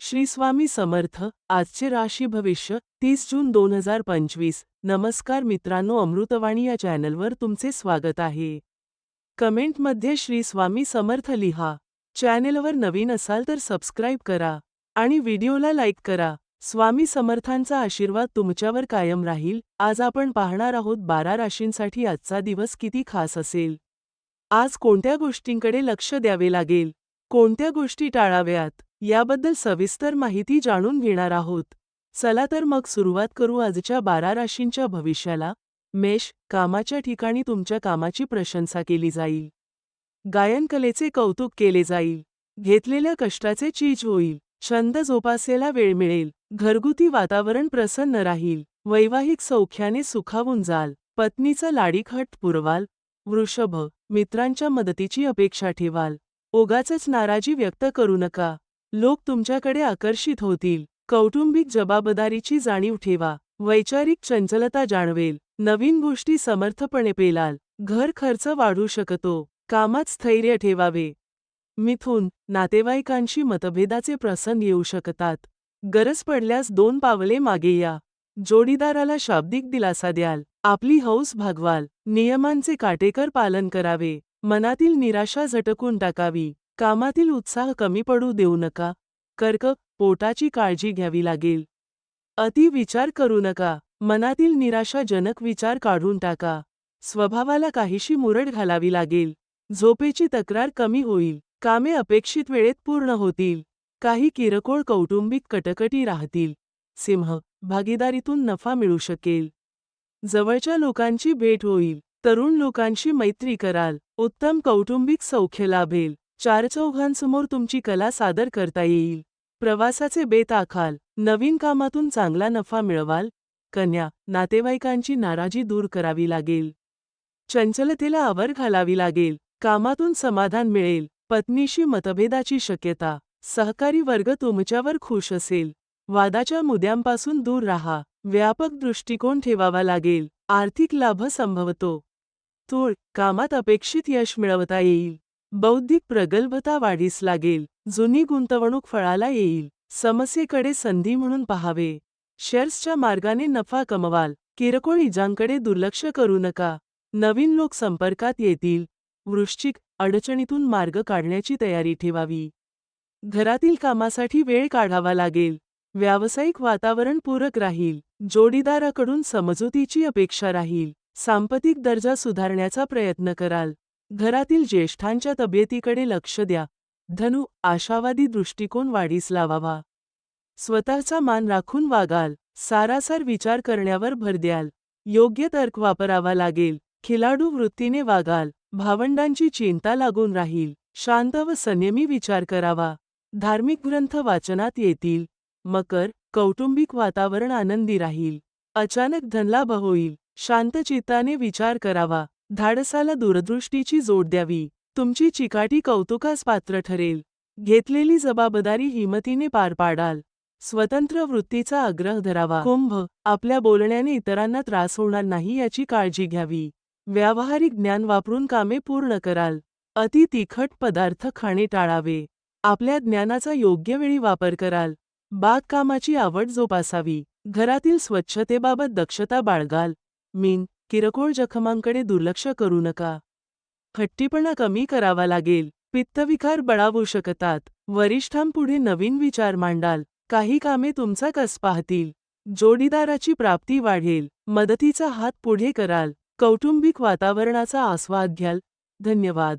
श्री स्वामी समर्थ आजचे राशी भविष्य तीस जून दोन हजार पंचवीस. नमस्कार मित्रांनो अमृतवाणी या चॅनलवर तुमचे स्वागत आहे. कमेंटमध्ये श्री स्वामी समर्थ लिहा. चॅनेलवर नवीन असाल तर सबस्क्राईब करा आणि व्हिडिओला लाईक करा. स्वामी समर्थांचा आशीर्वाद तुमच्यावर कायम राहील. आज आपण पाहणार आहोत बारा राशींसाठी आजचा दिवस किती खास असेल. आज कोणत्या गोष्टींकडे लक्ष द्यावे लागेल? कोणत्या गोष्टी टाळाव्यात? याबद्दल सविस्तर माहिती जाणून घेणार आहोत. चला तर मग सुरुवात करू आजच्या बारा राशींच्या भविष्याला. मेष कामाच्या ठिकाणी तुमच्या कामाची प्रशंसा केली जाईल. गायनकलेचे कौतुक केले जाईल. घेतलेल्या कष्टाचे चीज होईल. छंद जोपासेला वेळ मिळेल. घरगुती वातावरण प्रसन्न राहील. वैवाहिक सौख्याने सुखावून जाल. पत्नीचा लाडीखट पुरवाल. वृषभ मित्रांच्या मदतीची अपेक्षा ठेवाल. ओगाचच नाराजी व्यक्त करू नका. लोक तुमच्याकडे आकर्षित होतील. कौटुंबिक जबाबदारीची जाणीव ठेवा. वैचारिक चंचलता जाणवेल. नवीन गोष्टी समर्थपणे पेलाल. घर खर्च वाढू शकतो. कामात स्थैर्य ठेवावे. मिथून नातेवाईकांशी मतभेदाचे प्रसंग येऊ शकतात. गरज पडल्यास दोन पावले मागे या. जोडीदाराला शाब्दिक दिलासा द्याल. आपली हौस भागवाल. नियमांचे काटेकर पालन करावे. मनातील निराशा झटकून टाकावी. कामातील उत्साह कमी पडू देऊ नका. कर्क पोटाची काळजी घ्यावी लागेल. अति विचार करू नका. मनातील निराशाजनक विचार काढून टाका. स्वभावाला काहीशी मुरड घालावी लागेल. झोपेची तक्रार कमी होईल. कामे अपेक्षित वेळेत पूर्ण होतील. काही किरकोळ कौटुंबिक कटकटी राहतील. सिंह भागीदारीतून नफा मिळू शकेल. जवळच्या लोकांची भेट होईल. तरुण लोकांशी मैत्री कराल. उत्तम कौटुंबिक सौख्य लाभेल. चार चौघांसमोर तुमची कला सादर करता येईल. प्रवासाचे बेत आखाल. नवीन कामातून चांगला नफा मिळवाल. कन्या नातेवाईकांची नाराजी दूर करावी लागेल. चंचलतेला आवर घालावी लागेल. कामातून समाधान मिळेल. पत्नीशी मतभेदाची शक्यता. सहकारी वर्ग तुमच्यावर खुश असेल. वादाच्या मुद्यांपासून दूर राहा. व्यापक दृष्टिकोन ठेवावा लागेल. आर्थिक लाभ संभवतो. तूळ कामात अपेक्षित यश मिळवता येईल. बौद्धिक प्रगल्भता वाढीस लागेल. जुनी गुंतवणूक फळाला येईल. समस्येकडे संधी म्हणून पहावे. शेअर्सच्या मार्गाने नफा कमवाल. किरकोळ इजांकडे दुर्लक्ष करू नका. नवीन लोक संपर्कात येतील. वृश्चिक अडचणीतून मार्ग काढण्याची तयारी ठेवावी. घरातील कामासाठी वेळ काढावा लागेल. व्यावसायिक वातावरण पूरक राहील. जोडीदाराकडून समजुतीची अपेक्षा राहील. सांपतिक दर्जा सुधारण्याचा प्रयत्न कराल. घरातील ज्येष्ठांच्या तब्येतीकडे लक्ष द्या. धनु आशावादी दृष्टिकोन वाढीस लावावा. स्वतःचा मान राखून वागाल. सारासार विचार करण्यावर भर द्याल. योग्य तर्क वापरावा लागेल. खिलाडू वृत्तीने वागाल. भावंडांची चिंता लागून राहील. शांत व संयमी विचार करावा. धार्मिक ग्रंथ वाचनात येतील. मकर कौटुंबिक वातावरण आनंदी राहील. अचानक धनलाभ होईल. शांत चित्ताने विचार करावा. धाडसाला दूरदृष्टीची जोड द्यावी. तुमची चिकाटी कौतुकास पात्र ठरेल. घेतलेली जबाबदारी हिमतीने पार पाडाल. स्वतंत्र वृत्तीचा आग्रह धरावा. कुंभ आपल्या बोलण्याने इतरांना त्रास होणार नाही याची काळजी घ्यावी. व्यावहारिक ज्ञान वापरून कामे पूर्ण कराल. अति तिखट पदार्थ खाणे टाळावे. आपल्या ज्ञानाचा योग्य वेळी वापर कराल. बागकामाची आवड जोपासावी. घरातील स्वच्छतेबाबत दक्षता बाळगाल. मीन किरकोळ जखमांकडे दुर्लक्ष करू नका. हट्टीपणा कमी करावा लागेल. पित्तविकार बळावू शकतात. वरिष्ठांपुढे नवीन विचार मांडाल. काही कामे तुमचा कस पाहतील. जोडीदाराची प्राप्ती वाढेल. मदतीचा हात पुढे कराल. कौटुंबिक वातावरणाचा आस्वाद घ्याल. धन्यवाद.